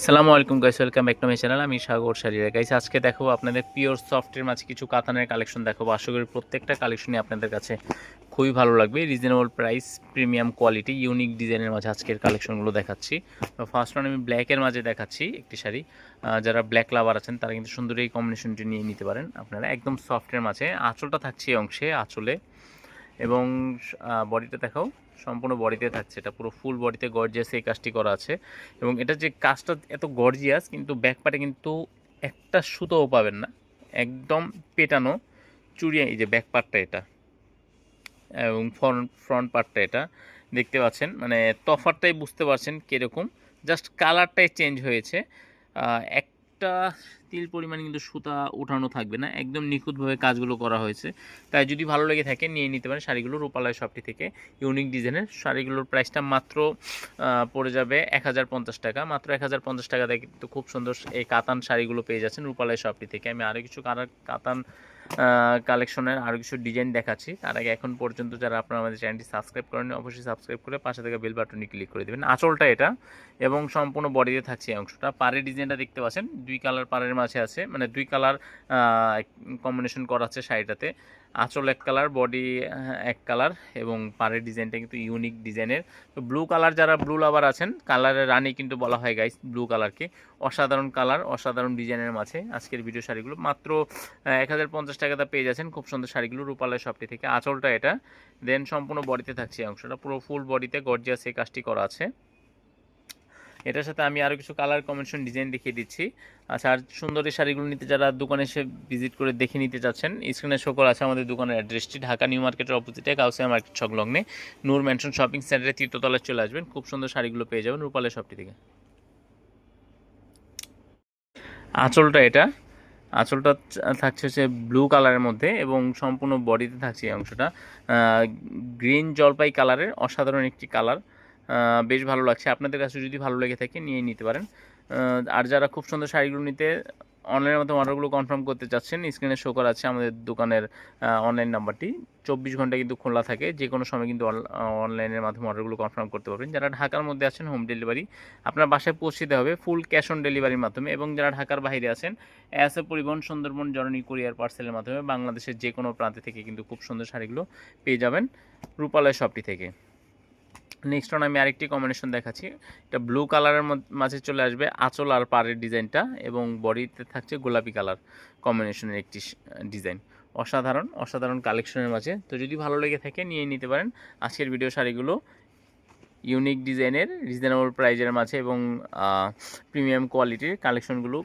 সালামু আলাইকুম guys welcome back to my channel আমি সাগর শারিরা গাইস আজকে দেখাবো আপনাদের পিওর সফটের মাঝে কিছু কাতানের কালেকশন দেখাবো। আশা করি প্রত্যেকটা কালেকশনই আপনাদের কাছে খুবই ভালো লাগবে। Reasonable price premium quality unique ডিজাইনের মাঝে আজকের কালেকশনগুলো দেখাচ্ছি। তো ফার্স্ট ওয়ান আমি ব্ল্যাকের মাঝে দেখাচ্ছি একটি শাড়ি। যারা ব্ল্যাক লাভার আছেন, তারা কিন্তু সুন্দর এই কম্বিনেশনটি নিয়ে নিতে পারেন। আপনারা একদম সফটের মাঝে, আঁচলটা থাকছে এই অংশে, আঁচলে। এবং বডিটা দেখাও সম্পূর্ণ বডিতে থাকছে। এটা পুরো ফুল বডিতে গর্জিয়াস এই কাজটি করা আছে। এবং এটা যে কাজটা এত গর্জিয়াস কিন্তু ব্যাক পার্টে কিন্তু একটা সুতোও পাবেন না। একদম পেটানো চুড়িয়া এই যে ব্যাক পার্টটা এটা। এবং ফ্রন্ট ফ্রন্ট পার্টটা এটা। দেখতে পাচ্ছেন মানে তফাতটাই বুঝতে পারছেন কীরকম। জাস্ট কালারটাই চেঞ্জ হয়েছে। আহ, একটা তিল পরিমাণ কিন্তু সুতা উঠানো থাকবে না। একদম নিখুঁতভাবে কাজগুলো করা হয়েছে। তাই যদি ভালো লেগে থাকে, নিয়ে নিতে পারেন শাড়িগুলো রূপালয় শপটি থেকে। ইউনিক ডিজাইনের শাড়িগুলোর প্রাইসটা মাত্র পড়ে যাবে এক হাজার পঞ্চাশ টাকা। মাত্র এক পঞ্চাশ টাকাতে কিন্তু খুব সুন্দর এই কাতান শাড়িগুলো পেয়ে যাচ্ছেন রূপালয় শপটি থেকে। আমি আরও কিছু কাতান কালেকশনের আরও কিছু ডিজাইন দেখাচ্ছি। তার আগে এখন পর্যন্ত যারা আপনারা আমাদের চ্যানেলটি সাবস্ক্রাইব করেন অবশ্যই সাবস্ক্রাইব করে পাশে থেকে বেল বাটনে ক্লিক করে দেবেন। আঁচলটা এটা এবং সম্পূর্ণ বডিতে থাকছে এই অংশটা। পাড়ের ডিজাইনটা দেখতে পাচ্ছেন, দুই কালার পাড়ের মাঝে আছে মানে দুই কালার কম্বিনেশন করা আছে শাড়িটাতে আঁচল এক কালার, বডি এক কালার এবং পাড়ের ডিজাইনটা কিন্তু ইউনিক ডিজাইনের। তো ব্লু কালার যারা ব্লু লাভার আছেন কালারের রানী কিন্তু বলা হয় গাইস ব্লু কালারকে অসাধারণ কালার অসাধারণ ডিজাইনের মাঝে আজকের ভিডিও শাড়িগুলো। মাত্র এক হাজার পঞ্চাশ টাকাতে পেয়ে যাচ্ছেন খুব সুন্দর শাড়িগুলো রূপালয় শপটি থেকে। আঁচলটা এটা। দেন সম্পূর্ণ বডিতে থাকছে অংশটা। পুরো ফুল বডিতে গর্জিয়াস এই কাজটি করা আছে। এটার সাথে আমি আরও কিছু কালার কম্বিনেশন ডিজাইন দেখিয়ে দিচ্ছি। আচ্ছা আর সুন্দর এই শাড়িগুলো নিতে যারা দোকানে এসে ভিজিট করে দেখে নিতে চাচ্ছেন স্ক্রিনে শো করা আছে আমাদের দোকানের অ্যাড্রেসটি ঢাকা নিউ মার্কেটের অপোজিটে কাউসিয়া মার্কেট সংলগ্নে নূর ম্যানশন শপিং সেন্টারে তীর্থতলায় চলে আসবেন। খুব সুন্দর শাড়িগুলো পেয়ে যাবেন রূপালের শপটি থেকে। আঁচলটা এটা। আঁচলটা থাকছে হচ্ছে ব্লু কালারের মধ্যে এবং সম্পূর্ণ বডিতে থাকছে এই অংশটা। গ্রিন জলপাই কালারের অসাধারণ একটি কালার বেশ ভালো লাগছে। আপনাদের কাছে যদি ভালো লেগে থাকে নিয়ে নিতে পারেন। আর যারা খুব সুন্দর শাড়িগুলো নিতে অনলাইনের মধ্যে অর্ডারগুলো কনফার্ম করতে চাচ্ছেন স্ক্রিনে শো করা আছে আমাদের দোকানের অনলাইন নাম্বারটি চব্বিশ ঘণ্টা কিন্তু খোলা থাকে, যে কোনো সময় কিন্তু অনলাইনের মাধ্যমে অর্ডারগুলো কনফার্ম করতে পারবেন। যারা ঢাকার মধ্যে আছেন হোম ডেলিভারি আপনার বাসায় পৌঁছে দিতে হবে ফুল ক্যাশ অন ডেলিভারির মাধ্যমে। এবং যারা ঢাকার বাইরে আছেন অ্যাস পরিবহন সুন্দরবন জননী কুরিয়ার পার্সেলের মাধ্যমে বাংলাদেশের যে কোনো প্রান্তে থেকে কিন্তু খুব সুন্দর শাড়িগুলো পেয়ে যাবেন রূপালয় শপটি থেকে। নেক্সট ওয়ান আমি আরেকটি কম্বিনেশন দেখাচ্ছি। এটা ব্লু কালারের মাঝে চলে আসবে আঁচল আর পাড়ের ডিজাইনটা এবং বডিতে থাকছে গোলাপি কালার কম্বিনেশনের একটি ডিজাইন। অসাধারণ অসাধারণ কালেকশনের মাঝে। তো যদি ভালো লেগে থাকে নিয়ে নিতে পারেন। আজকের ভিডিও শাড়িগুলো ইউনিক ডিজাইনের রিজনেবল প্রাইজের মাঝে এবং প্রিমিয়াম কোয়ালিটির কালেকশনগুলো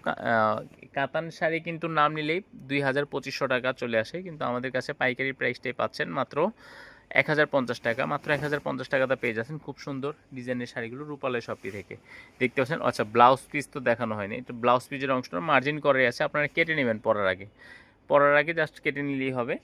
কাতান শাড়ি কিন্তু নাম নিলেই দুই হাজার পঁচিশশো টাকা চলে আসে। কিন্তু আমাদের কাছে পাইকারি প্রাইসটাই পাচ্ছেন মাত্র এক হাজার পঞ্চাশ টাকা, মাত্র এক হাজার পঞ্চাশ টাকাতে পেয়ে যাচ্ছেন খুব সুন্দর ডিজাইনের শাড়িগুলো রূপালয় শপটি থেকে। দেখতে পাচ্ছেন? আচ্ছা ব্লাউজ পিস তো দেখানো হয়নি। এটা ব্লাউজ পিসের অংশটা মার্জিন করে আছে, আপনারা কেটে নেবেন পরার আগে। পরার আগে জাস্ট কেটে নিলেই হবে।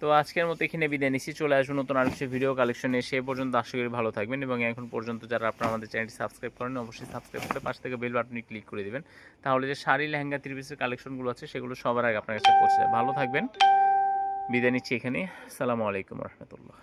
তো আজকের মতো এখানে বিদায় নিচ্ছি। চলে আসুন নতুন আর কিছু ভিডিও কালেকশনে সে পর্যন্ত আশা করি ভালো থাকবেন এবং এখন পর্যন্ত যারা আপনারা আমাদের চ্যানেলটি সাবস্ক্রাইব করেন অবশ্যই সাবস্ক্রাইব করে পাশ থেকে বেল বাটনে ক্লিক করে দেবেন। তাহলে যে শাড়ি লেহেঙ্গা থ্রি পিসের কালেকশনগুলো আছে, সেগুলো সবার আগে আপনার কাছে পৌঁছে ভালো থাকবেন। বিদায় নিচ্ছি এখানে সালামু আলাইকুম রহমতুল্লাহ।